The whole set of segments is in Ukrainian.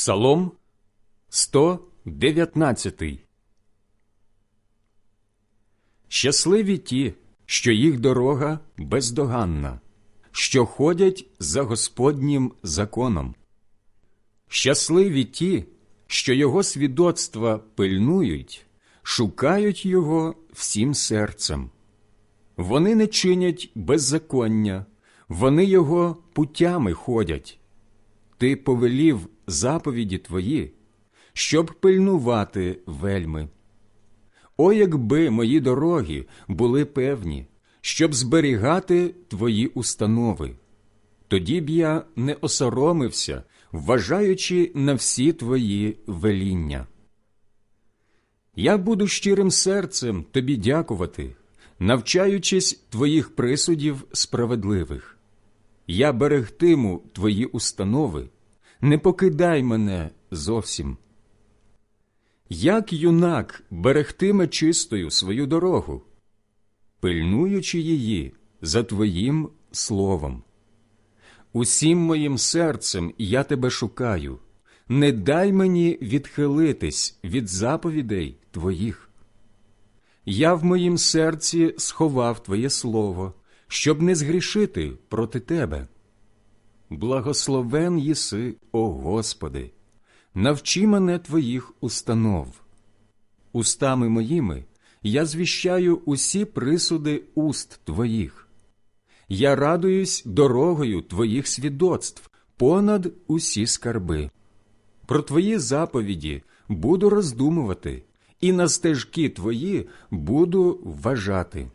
Псалом 119 Щасливі ті, що їх дорога бездоганна, що ходять за Господнім законом. Щасливі ті, що його свідоцтва пильнують, шукають його всім серцем. Вони не чинять беззаконня, вони його путями ходять. Ти повелів заповіді твої, щоб пильнувати вельми. О, якби мої дороги були певні, щоб зберігати твої установи, тоді б я не осоромився, вважаючи на всі твої веління. Я буду щирим серцем тобі дякувати, навчаючись твоїх присудів справедливих. Я берегтиму твої установи, не покидай мене зовсім. Як юнак берегтиме чистою свою дорогу, пильнуючи її за твоїм словом. Усім моїм серцем я тебе шукаю, не дай мені відхилитись від заповідей твоїх. Я в моїм серці сховав Твоє Слово, щоб не згрішити проти Тебе. Благословен єси, о Господи, навчи мене Твоїх установ. Устами моїми я звіщаю усі присуди уст Твоїх. Я радуюсь дорогою Твоїх свідоцтв понад усі скарби. Про Твої заповіді буду роздумувати, і на стежки Твої буду вважати.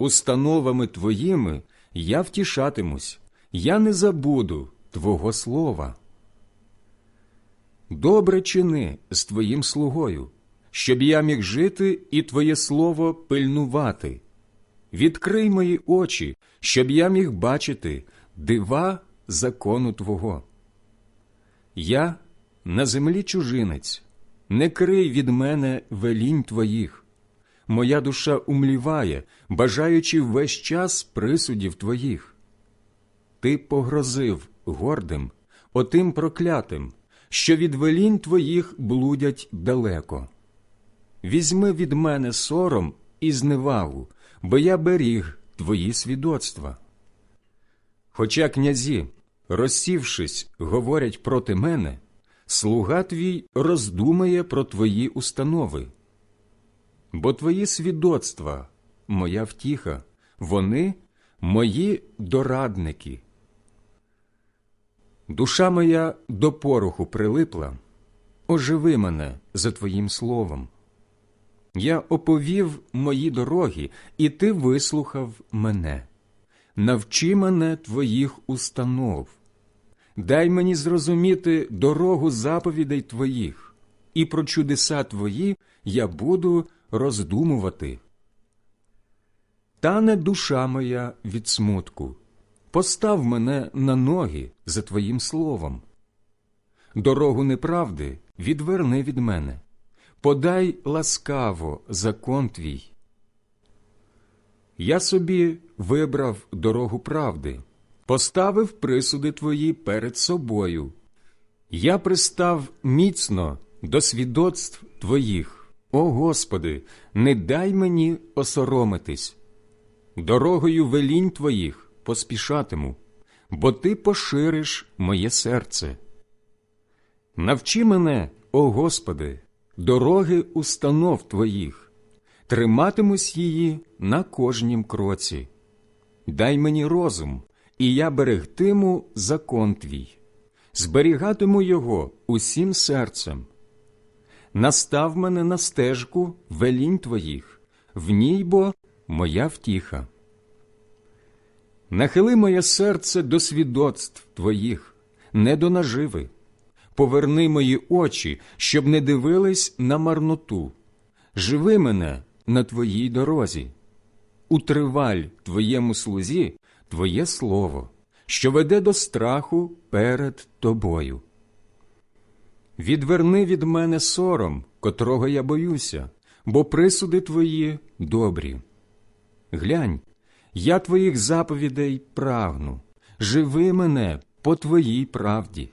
Установами Твоїми я втішатимусь, я не забуду Твого слова. Добре чини з Твоїм слугою, щоб я міг жити і Твоє слово пильнувати. Відкрий мої очі, щоб я міг бачити дива закону Твого. Я на землі чужинець, не крий від мене велінь Твоїх. Моя душа умліває, бажаючи весь час присудів Твоїх. Ти погрозив гордим, отим проклятим, що від велінь Твоїх блудять далеко. Візьми від мене сором і зневагу, бо я беріг Твої свідоцтва. Хоча князі, розсівшись, говорять проти мене, слуга твій роздумає про твої установи. Бо твої свідоцтва, моя втіха, вони мої дорадники. Душа моя до пороху прилипла, оживи мене за твоїм словом. Я оповів мої дороги, і ти вислухав мене. Навчи мене твоїх установ. Дай мені зрозуміти дорогу заповідей твоїх, і про чудеса твої я буду роздумувати. Тане душа моя від смутку, постав мене на ноги за твоїм словом. Дорогу неправди відверни від мене, подай ласкаво закон твій. Я собі вибрав дорогу правди, поставив присуди твої перед собою. Я пристав міцно до свідоцтв твоїх. О Господи, не дай мені осоромитись. Дорогою велінь твоїх поспішатиму, бо ти пошириш моє серце. Навчи мене, о Господи, дороги установ твоїх, триматимусь її на кожнім кроці. Дай мені розум, і я берегтиму закон твій, зберігатиму його усім серцем. Настав мене на стежку велінь твоїх, в ній бо моя втіха. Нахили моє серце до свідоцтв твоїх, не до наживи. Поверни мої очі, щоб не дивились на марноту. Живи мене на твоїй дорозі. Утриваль твоєму слузі Твоє слово, що веде до страху перед тобою. Відверни від мене сором, котрого я боюся, бо присуди твої добрі. Глянь, я твоїх заповідей прагну, живи мене по твоїй правді.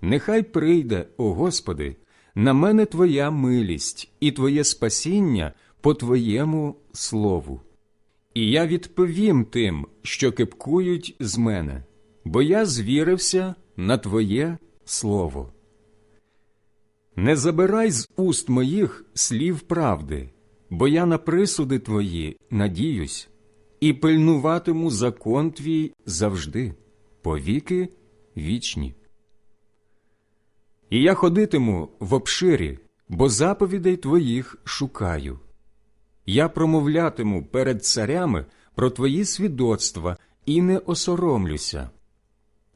Нехай прийде, о Господи, на мене Твоя милість і Твоє спасіння по Твоєму слову. І я відповім тим, що кипкують з мене, бо я звірився на Твоє слово. Не забирай з уст моїх слів правди, бо я на присуди Твої надіюсь, і пильнуватиму закон Твій завжди, повіки вічні. І я ходитиму в обширі, бо заповідей Твоїх шукаю. Я промовлятиму перед царями про Твої свідоцтва і не осоромлюся.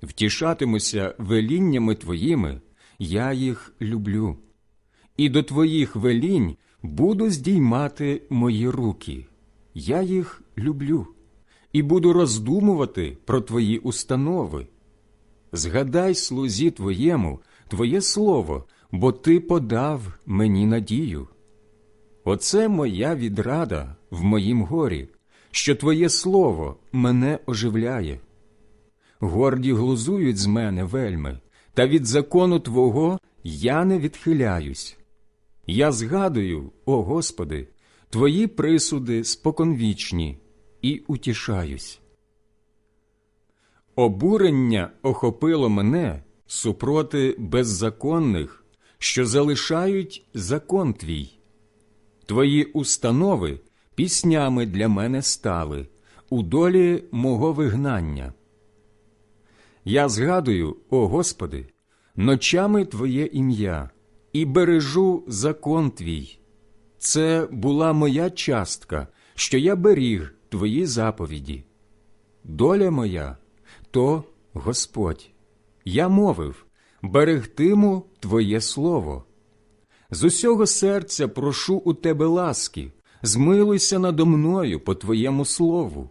Втішатимуся веліннями Твоїми, я їх люблю, і до Твоїх велінь буду здіймати мої руки, я їх люблю, і буду роздумувати про Твої установи. Згадай слузі Твоєму, Твоє слово, бо Ти подав мені надію. Оце моя відрада в моїм горі, що Твоє слово мене оживляє. Горді глузують з мене вельми, та від закону Твого я не відхиляюсь. Я згадую, о Господи, Твої присуди споконвічні і утішаюсь. Обурення охопило мене супроти беззаконних, що залишають закон твій. Твої установи піснями для мене стали у долі мого вигнання. Я згадую, о Господи, ночами Твоє ім'я і бережу закон Твій. Це була моя частка, що я беріг Твої заповіді. Доля моя то Господь. Я мовив берегтиму Твоє Слово. З усього серця прошу у Тебе ласки, змилуйся надо мною по Твоєму слову.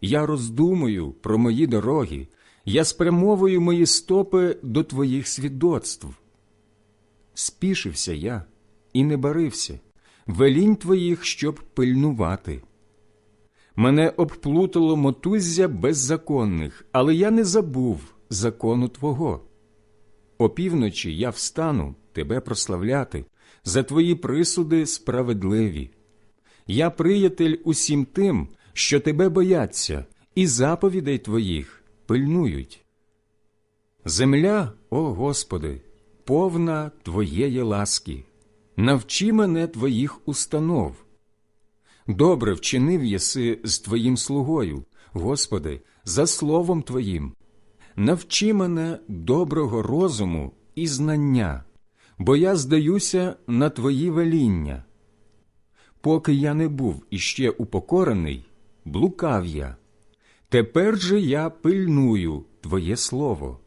Я роздумую про мої дороги, я спрямовую мої стопи до Твоїх свідоцтв. Спішився я і не барився, велінь Твоїх, щоб пильнувати. Мене обплутало мотуззя беззаконних, але я не забув закону Твого. Опівночі я встану Тебе прославляти, за Твої присуди справедливі. Я приятель усім тим, що Тебе бояться, і заповідей Твоїх пильнують. Земля, о Господи, повна Твоєї ласки, навчи мене Твоїх установ. Добре вчинив єси з Твоїм слугою, Господи, за словом Твоїм. Навчи мене доброго розуму і знання, бо я здаюся на Твої веління. Поки я не був іще упокорений, блукав я. Тепер же я пильную Твоє Слово.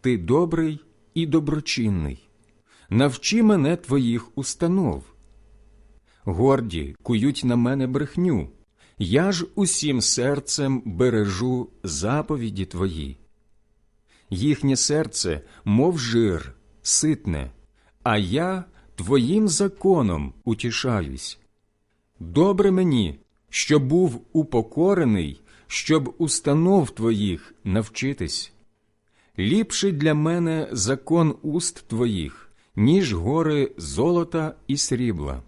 Ти добрий і доброчинний. Навчи мене Твоїх установ. Горді кують на мене брехню, я ж усім серцем бережу заповіді Твої. Їхнє серце, мов жир, ситне, а я Твоїм законом утішаюсь. Добре мені, що був упокорений, щоб установ Твоїх навчитись. Ліпший для мене закон уст Твоїх, ніж гори золота і срібла.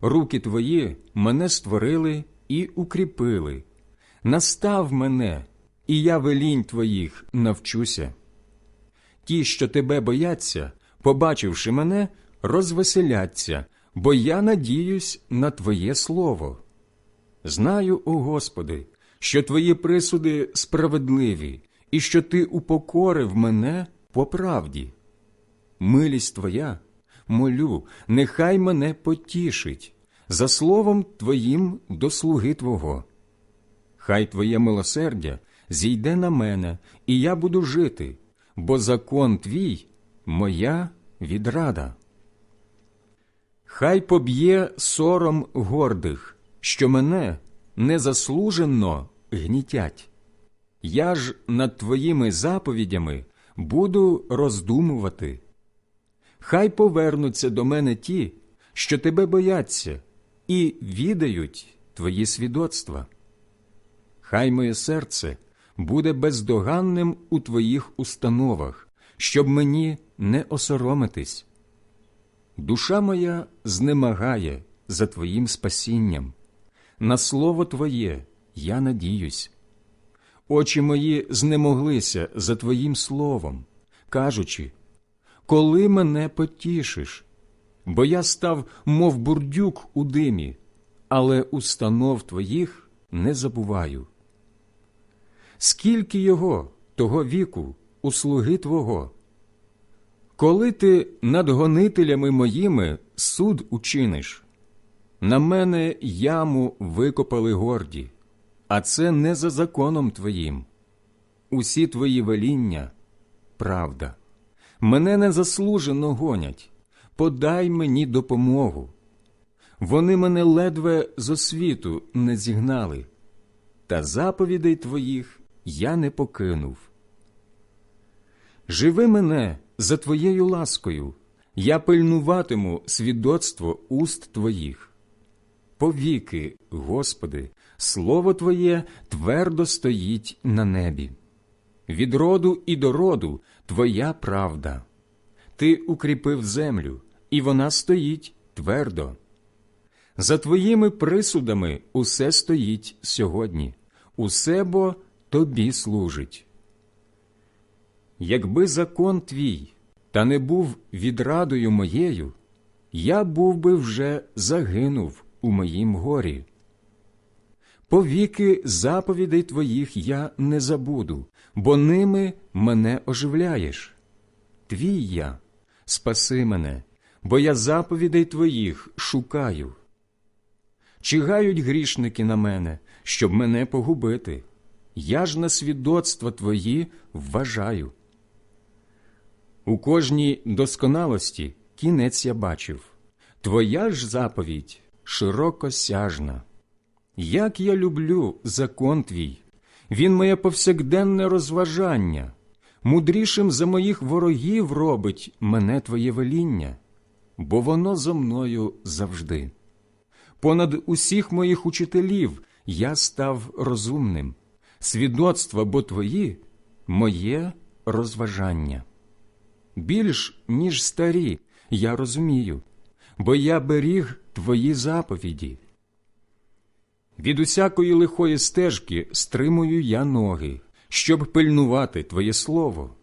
Руки Твої мене створили і укріпили. Настав мене, і я велінь Твоїх навчуся. Ті, що тебе бояться, побачивши мене, розвеселяться, бо я надіюсь на Твоє Слово. Знаю, о Господи, що Твої присуди справедливі, і що Ти упокорив мене по правді. Милість Твоя, молю, нехай мене потішить, за словом Твоїм до слуги Твого. Хай Твоє милосердя зійде на мене, і я буду жити, бо закон Твій моя відрада. Хай поб'є сором гордих, що мене незаслужено гнітять. Я ж над Твоїми заповідями буду роздумувати. Хай повернуться до мене ті, що тебе бояться, і відають Твої свідоцтва. Хай моє серце буде бездоганним у Твоїх установах, щоб мені не осоромитись. Душа моя знемагає за Твоїм спасінням, на слово Твоє я надіюсь. Очі мої знемоглися за Твоїм словом, кажучи, коли мене потішиш, бо я став, мов бурдюк у димі, але установ Твоїх не забуваю. Скільки його, того віку, у слуги Твого? Коли ти над гонителями моїми суд учиниш, на мене яму викопали горді, а це не за законом твоїм. Усі твої веління правда. Мене незаслужено гонять, подай мені допомогу. Вони мене ледве з освіту не зігнали, та заповідей твоїх я не покинув. Живи мене за твоєю ласкою, я пильнуватиму свідоцтво уст твоїх. Повіки, Господи, слово Твоє твердо стоїть на небі. Від роду і до роду Твоя правда. Ти укріпив землю, і вона стоїть твердо. За Твоїми присудами усе стоїть сьогодні, усе бо Тобі служить. Якби закон твій та не був відрадою моєю, я був би вже загинув у моїм горі. Повіки заповідей твоїх я не забуду, бо ними мене оживляєш. Твій я, спаси мене, бо я заповідей твоїх шукаю. Чигають грішники на мене, щоб мене погубити. Я ж на свідоцтва твої вважаю. У кожній досконалості кінець я бачив, твоя ж заповідь широкосяжна. Як я люблю закон твій, він моє повсякденне розважання, мудрішим за моїх ворогів робить мене твоє веління, бо воно зо мною завжди. Понад усіх моїх учителів я став розумним, свідоцтва бо твої моє розважання. Більш, ніж старі, я розумію, бо я беріг твої заповіді. Від усякої лихої стежки стримую я ноги, щоб пильнувати Твоє Слово.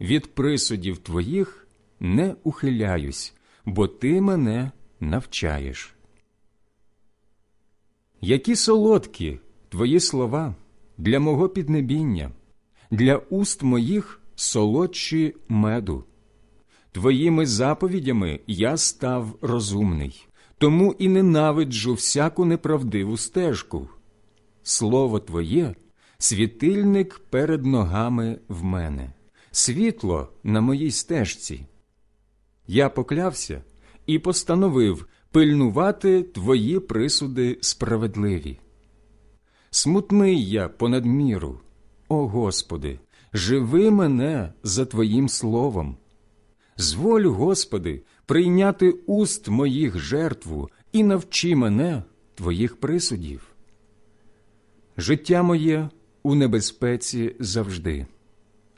Від присудів Твоїх не ухиляюсь, бо Ти мене навчаєш. Які солодкі Твої слова для мого піднебіння, для уст моїх солодші меду. Твоїми заповідями я став розумний, тому і ненавиджу всяку неправдиву стежку. Слово Твоє світильник перед ногами в мене, світло на моїй стежці. Я поклявся і постановив пильнувати Твої присуди справедливі. Смутний я понад міру, о Господи, живи мене за Твоїм словом. Зволь, Господи, прийняти уст моїх жертву і навчи мене Твоїх присудів. Життя моє у небезпеці завжди,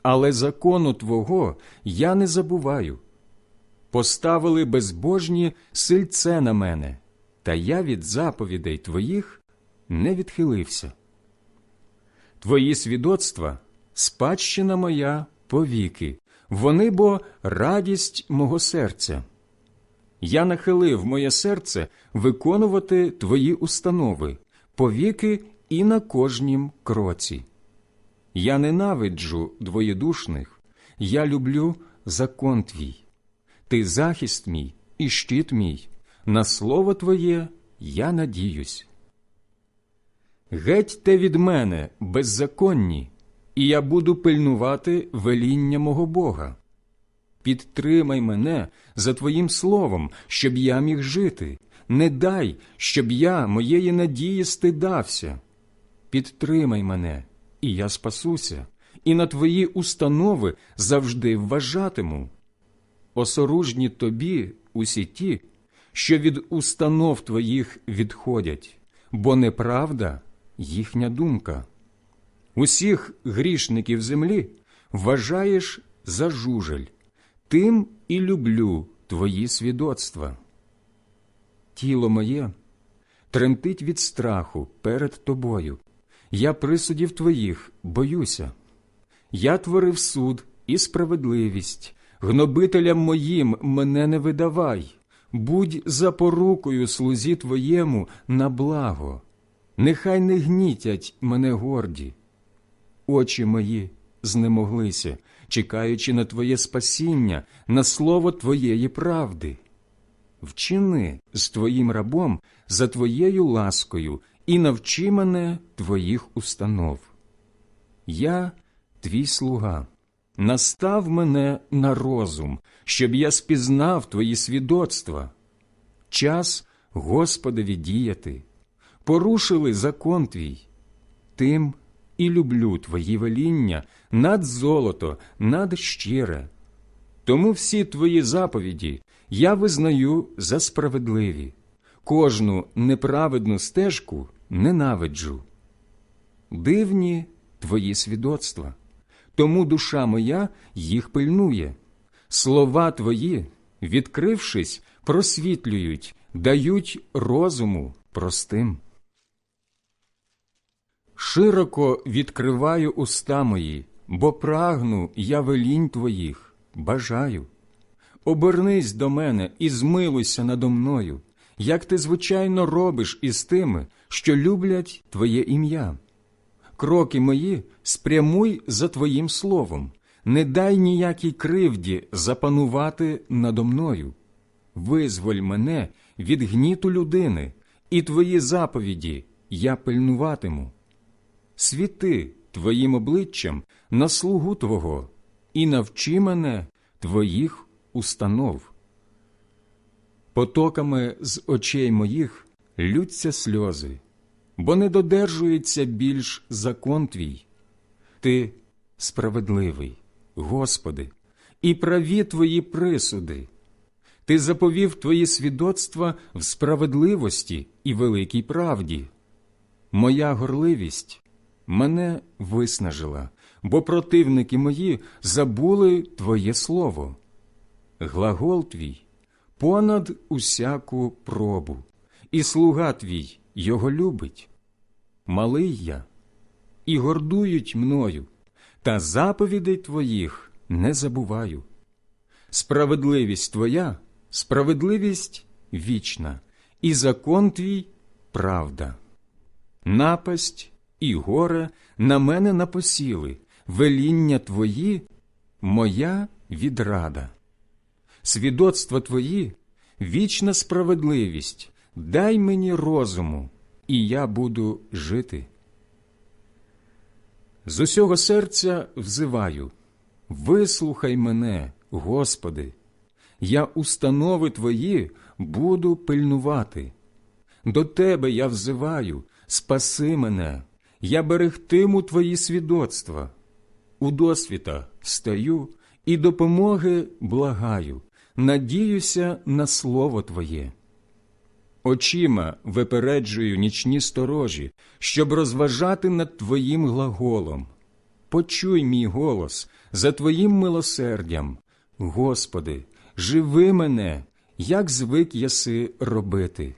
але закону Твого я не забуваю. Поставили безбожні сильце на мене, та я від заповідей Твоїх не відхилився. Твої свідоцтва спадщина моя повіки, вони бо радість мого серця. Я нахилив моє серце виконувати твої установи, повіки і на кожнім кроці. Я ненавиджу двоєдушних, я люблю закон твій. Ти захист мій і щит мій, на слово Твоє я надіюсь. Геть те від мене, беззаконні, і я буду пильнувати веління мого Бога. Підтримай мене за Твоїм словом, щоб я міг жити. Не дай, щоб я моєї надії стидався. Підтримай мене, і я спасуся, і на Твої установи завжди вважатиму. Осоружні тобі усі ті, що від установ твоїх відходять, бо неправда їхня думка. Усіх грішників землі вважаєш за жужель, тим і люблю твої свідоцтва. Тіло моє тремтить від страху перед тобою. Я присудів твоїх боюся. Я творив суд і справедливість, гнобителям моїм мене не видавай, будь запорукою слузі твоєму на благо, нехай не гнітять мене горді. Очі мої знемоглися, чекаючи на Твоє спасіння, на слово Твоєї правди. Вчини з Твоїм рабом за Твоєю ласкою і навчи мене Твоїх установ. Я твій слуга, настав мене на розум, щоб я спізнав Твої свідоцтва. Час Господові діяти, порушили закон Твій, тим і люблю Твої веління над золото, над щире. Тому всі Твої заповіді я визнаю за справедливі, кожну неправедну стежку ненавиджу. Дивні Твої свідоцтва, тому душа моя їх пильнує. Слова Твої, відкрившись, просвітлюють, дають розуму простим. Широко відкриваю уста мої, бо прагну я велінь Твоїх, бажаю. Обернись до мене і змилуйся надо мною, як ти звичайно робиш із тими, що люблять Твоє ім'я. Кроки мої спрямуй за Твоїм словом, не дай ніякій кривді запанувати надо мною. Визволь мене від гніту людини, і Твої заповіді я пильнуватиму. Світи Твоїм обличчям на слугу Твого і навчи мене Твоїх установ. Потоками з очей моїх лються сльози, бо не додержується більш закон Твій. Ти справедливий, Господи, і праві Твої присуди. Ти заповів Твої свідоцтва в справедливості і великій правді. Моя горливість мене виснажила, бо противники мої забули Твоє слово. Глагол твій понад усяку пробу, і слуга твій його любить. Малий я, і гордують мною, та заповідей твоїх не забуваю. Справедливість твоя, справедливість вічна, і закон твій правда. Напасть і горе на мене напосіли, веління твої моя відрада. Свідоцтва твої вічна справедливість, дай мені розуму, і я буду жити. З усього серця взиваю, вислухай мене, Господи, я установи Твої буду пильнувати. До Тебе я взиваю, спаси мене, я берегтиму Твої свідоцтва. У досвіта стаю і допомоги благаю, надіюся на слово Твоє. Очима випереджую нічні сторожі, щоб розважати над Твоїм глаголом. Почуй мій голос за Твоїм милосердям. Господи, живи мене, як звик єси робити.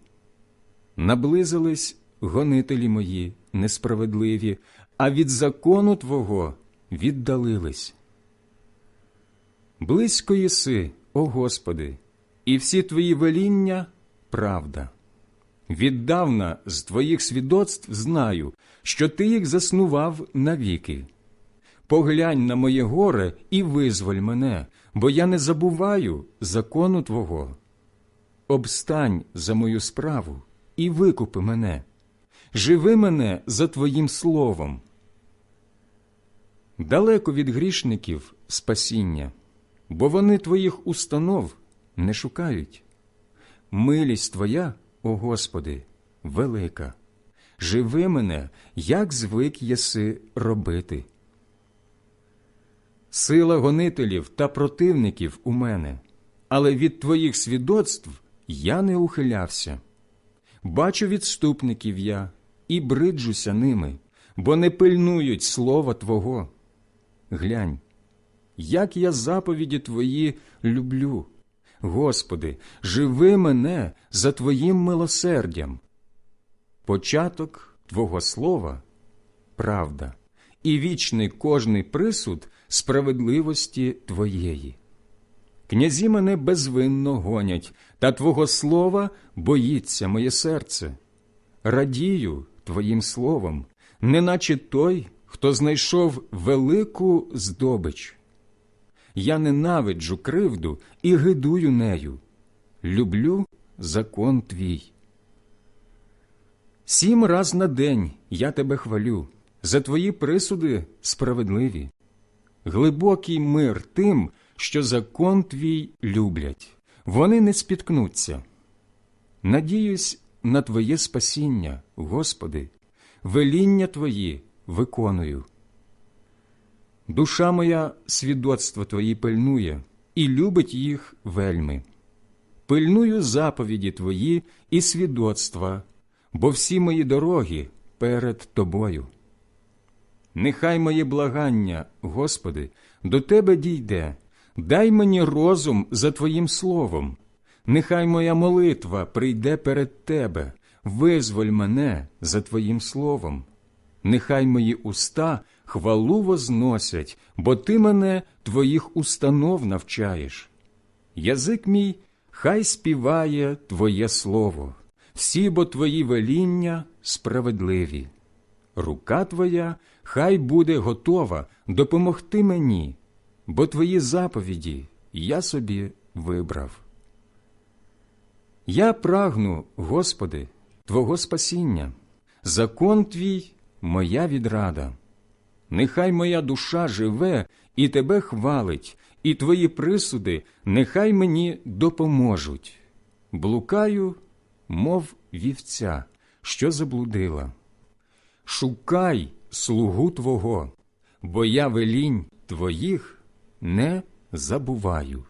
Наблизились гонителі мої несправедливі, а від закону Твого віддалились. Близько єси, о Господи, і всі Твої веління правда. Віддавна з Твоїх свідоцтв знаю, що Ти їх заснував навіки. Поглянь на моє горе і визволь мене, бо я не забуваю закону Твого. Обстань за мою справу і викупи мене, живи мене за Твоїм словом. Далеко від грішників спасіння, бо вони Твоїх установ не шукають. Милість Твоя, о Господи, велика, живи мене, як звик єси робити. Сила гонителів та противників у мене, але від Твоїх свідоцтв я не ухилявся. Бачу відступників я і бриджуся ними, бо не пильнують слова Твого. Глянь, як я заповіді Твої люблю. Господи, живи мене за Твоїм милосердям. Початок Твого слова правда, і вічний кожний присуд справедливості Твоєї. Князі мене безвинно гонять, та Твого слова боїться моє серце. Радію Твоїм словом, неначе той, хто знайшов велику здобич. Я ненавиджу кривду і гидую нею. Люблю закон твій. Сім раз на день я тебе хвалю, за твої присуди справедливі. Глибокий мир тим, що закон твій люблять, вони не спіткнуться. Надіюсь на Твоє спасіння, Господи, веління Твої виконую. Душа моя свідоцтво Твої пильнує і любить їх вельми. Пильную заповіді Твої і свідоцтва, бо всі мої дороги перед Тобою. Нехай моє благання, Господи, до Тебе дійде, дай мені розум за Твоїм словом. Нехай моя молитва прийде перед Тебе, визволь мене за Твоїм словом. Нехай мої уста хвалу возносять, бо Ти мене Твоїх установ навчаєш. Язик мій хай співає Твоє слово, всі бо Твої веління справедливі. Рука Твоя хай буде готова допомогти мені, бо Твої заповіді я собі вибрав. Я прагну, Господи, Твого спасіння, закон Твій моя відрада. Нехай моя душа живе і Тебе хвалить, і Твої присуди нехай мені допоможуть. Блукаю, мов вівця, що заблудила. Шукай слугу Твого, бо я велінь Твоїх не забуваю.